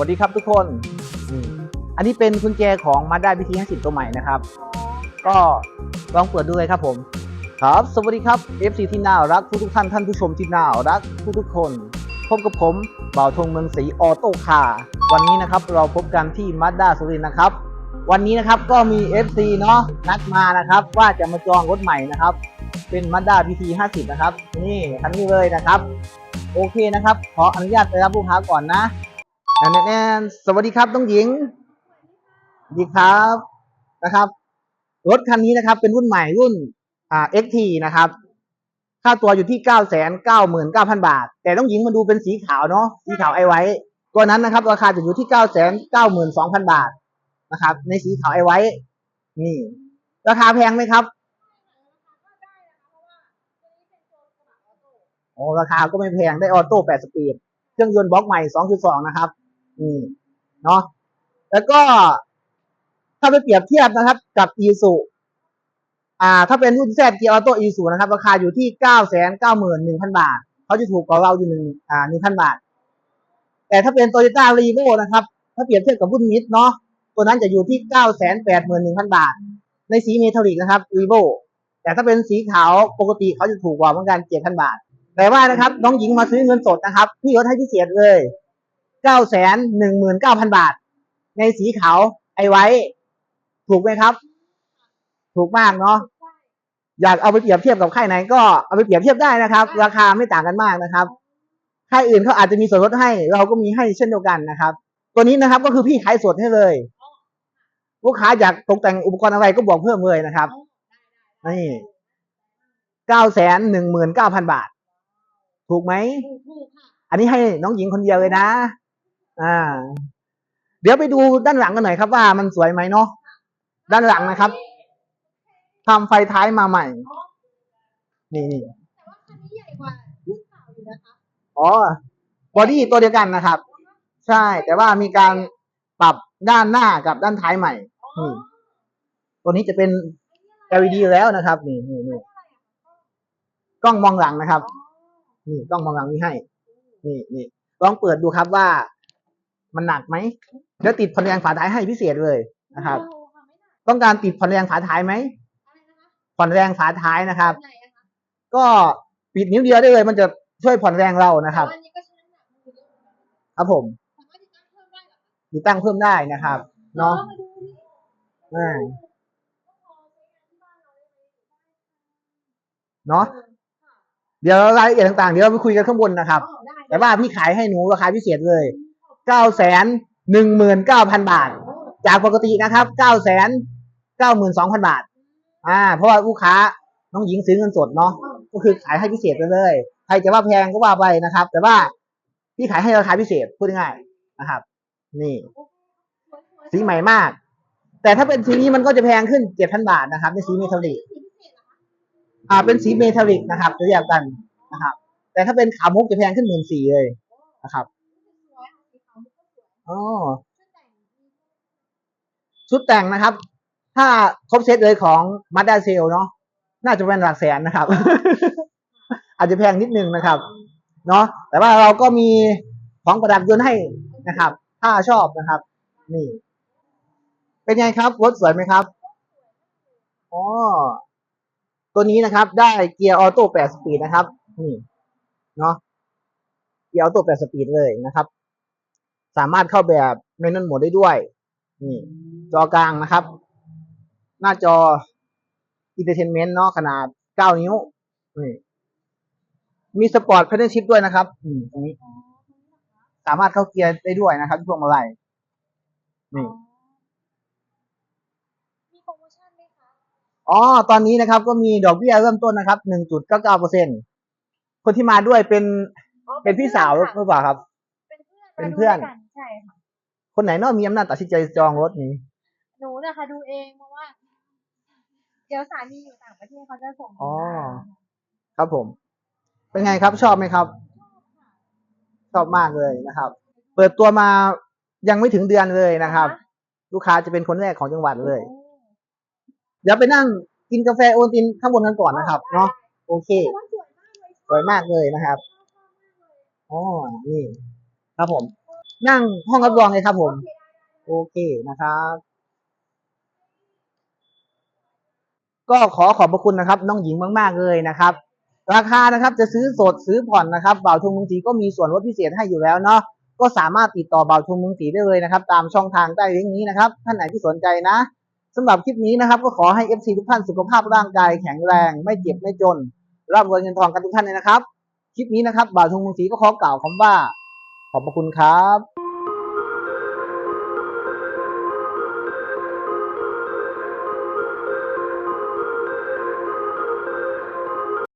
วัสดีครับทุกคน อันนี้เป็นกุญแจของมาด้า BT 50 ตัวใหม่นะครับ ก็ลองเปิดดูเลยครับผม ครับ สวัสดีครับ FC ที่น่ารักทุกทุกท่านท่านผู้ชมที่น่ารักทุกทุกคน พบกับผมบ่าวธงเมืองศรีออโต้คาร์วันนี้นะครับเราพบกันที่มาด้าสุรินทร์นะครับ วันนี้นะครับก็มี FC เนาะนัดมานะครับว่าจะมาจองรถใหม่นะครับ เป็นมาด้า BT 50 นะครับ นี่คันนี้เลยนะครับ โอเคนะครับ ขออนุญาตไปรับลูกค้าก่อนนะ แน่แน่สวัสดีครับน้องหญิง ดีครับนะครับ รถคันนี้นะครับ เป็นรุ่นใหม่รุ่นอ่า XT นะครับ ค่าตัวอยู่ที่เก้าแสนเก้าหมื่นเก้าพันบาท แต่น้องหญิงมาดูเป็นสีขาวเนาะสีขาวไอไว้ตัวนั้นนะครับ ราคาจะอยู่ที่เก้าแสนเก้าหมื่นสองพันบาทนะครับ ในสีขาวไอไว้ นี่ ราคาแพงไหมครับโอ้ราคาก็ไม่แพงได้ออโต้แปดสปีด เครื่องยนต์บล็อกใหม่2.2นะครับ นี่เนาะแล้วก็ถ้าไปเปรียบเทียบนะครับ กับ e s u อ่า ถ้าเป็นรุ่น Z เกียร์ออโต้ e s u นะครับ ราคาอยู่ที่991,000บาทเขาจะถูกกว่าเราอยู่หนึ่งอ่า1,000บาท แต่ถ้าเป็น Toyota r e v o นะครับ ถ้าเปรียบเทียบกับรุ่นมิดเนาะตัวนั้นจะอยู่ที่981,000บาท ในสีเมทัลลิกนะครับ r e v o แต่ถ้าเป็นสีขาวปกติเขาจะถูกกว่าเหมือนกัน7,000บาทแต่ว่านะครับ น้องหญิงมาซื้อเงินสดนะครับพี่ลดให้พิเศษเลย เก้าแสนหนึ่งหมื่นเก้าพันบาท ในสีขาวไอไว้ ถูกไหมครับ ถูกมากเนาะอยากเอาไปเปรียบเทียบกับค่ายไหนก็เอาไปเปรียบเทียบได้นะครับ ราคาไม่ต่างกันมากนะครับค่ายอื่นเขาอาจจะมีส่วนลดให้ เราก็มีให้เช่นเดียวกันนะครับ ตัวนี้นะครับก็คือพี่ขายสดให้เลยลูกค้าอยากตกแต่งอุปกรณ์อะไรก็บอกเพิ่มเลยนะครับนี่เก้าแสนหนึ่งหมื่นเก้าพันบาท ถูกไหม อันนี้ให้น้องหญิงคนเดียวเลยนะ อ่า เดี๋ยวไปดูด้านหลังกันหน่อยครับว่ามันสวยไหมเนาะด้านหลังนะครับทำไฟท้ายมาใหม่ นี่นี่แต่ว่าคันนี้ใหญ่กว่ารุ่เก่าอยู่นะคะอ๋อบอดี้ตัวเดียวกันนะครับ ใช่ แต่ว่ามีการปรับด้านหน้ากับด้านท้ายใหม่นี่ตัวนี้จะเป็น LED แล้วนะครับ นี่นี่นี่กล้องมองหลังนะครับ นี่กล้องมองหลังมีให้ นี่นี่ลองเปิดดูครับว่า มันหนักไหมเดี๋ยวติดพันแรงฝาท้ายให้พิเศษเลยนะครับ ต้องการติดพันแรงฝาท้ายไหมผ่อนแรงฝาท้ายนะครับ ก็ปิดนิ้วเดียวได้เลย มันจะช่วยผ่อนแรงเรานะครับเอะเหมือนกันครับผมติดตั้งเพิ่มได้นะครับเนาะเนาะเดี๋ยวรายละเอียดต่างๆ เดี๋ยวเราไปคุยกันข้างบนนะครับ แต่ว่าพี่ขายให้หนูราคาพิเศษเลย เก้าแสนหนึ่งหมื่นเก้าพันบาท จากปกตินะครับเก้าแสนเก้าหมื่นสองพันบาท อ่า เพราะว่าลูกค้าน้องหญิงซื้อเงินสดเนาะก็คือขายให้พิเศษไปเลยใครจะว่าแพงก็ว่าไปนะครับ แต่ว่าพี่ขายให้ราคาพิเศษพูดง่ายนะครับ นี่ สีใหม่มาก แต่ถ้าเป็นสีนี้มันก็จะแพงขึ้นเจ็ดพันบาทนะครับในสีเมทัลลิกอ่า เป็นสีเมทัลลิกนะครับจะเรียกกันนะครับ แต่ถ้าเป็นขาวมุกจะแพงขึ้นหมื่นสี่เลยนะครับ อ๋อชุดแต่งนะครับ ถ้าครบเซตเลยของมาด้าเซลเนาะน่าจะเป็นหลักแสนนะครับ อาจจะแพงนิดนึงนะครับ เนาะแต่ว่าเราก็มีของประดับยนต์ให้นะครับ ถ้าชอบนะครับ นี่ เป็นไงครับรถสวยไหมครับอ๋อตัวนี้นะครับ ได้เกียร์ออโต้8สปีดนะครับ นี่ เนาะเกียร์ออโต้8สปีดเลยนะครับ สามารถเข้าแบบเมนนวลโหมดได้ด้วย นี่ จอกลางนะครับ หน้าจอ Entertainment เนาะขนาด 9 นิ้ว นี่ มีสปอร์ต p พ d เ l ชิ p ด้วยนะครับอืมตรงนี้อ๋อสามารถเข้าเกียร์ได้ด้วยนะครับพวงมาลัยนี่มีโปรโมชั่นไหมคะอ๋อ ตอนนี้นะครับก็มีดอกเบี้ยเริ่มต้นนะครับ1.99เปอร์เซ็นคนที่มาด้วยเป็น เป็นพี่สาวหรือเปล่าครับ เป็นเพื่อน เป็นเพื่อนมาดูด้วยกัใช่ค่ะ คนไหนเนอกมีอำนาจตัดสินใจจองรถนี้ หนูเนี่ยค่ะดูเองเพราะว่า เดี๋ยวสามีอยู่ต่างประเทศเขาจะส่งอ๋อมาครับผม เป็นไงครับชอบไหมครับ ชอบมากเลยนะครับ เปิดตัวมายังไม่ถึงเดือนเลยนะครับ ลูกค้าจะเป็นคนแรกของจังหวัดเลย เดี๋ยวไปนั่งกินกาแฟโอนตินข้างบนกันก่อนนะครับ เนาะโอเคแต่ว่าสวยมากเลยสวยมากเลยนะครับอ๋อนี่ ครับผม นั่งห้องรับรองเลยครับผม โอเคนะครับ ก็ขอขอบพระคุณนะครับ น้องหญิงมาก ๆ เลยนะครับ ราคานะครับ จะซื้อสดซื้อผ่อนนะครับบ่าวทงมืองศรีก็มีส่วนลดพิเศษให้อยู่แล้วเนาะก็สามารถติดต่อบ่าวทงมืองศรีได้เลยนะครับ ตามช่องทางใต้ลิงก์นี้นะครับ ท่านไหนที่สนใจนะสำหรับคลิปนี้นะครับ ก็ขอให้ FC ทุกท่านสุขภาพร่างกายแข็งแรง ไม่เจ็บไม่จนร่ำรวยเงินทองกันทุกท่านเลยนะครับ คลิปนี้นะครับบ่าวทงมืองศรีก็ขอกล่าวคำว่า ขอบพระคุณครับ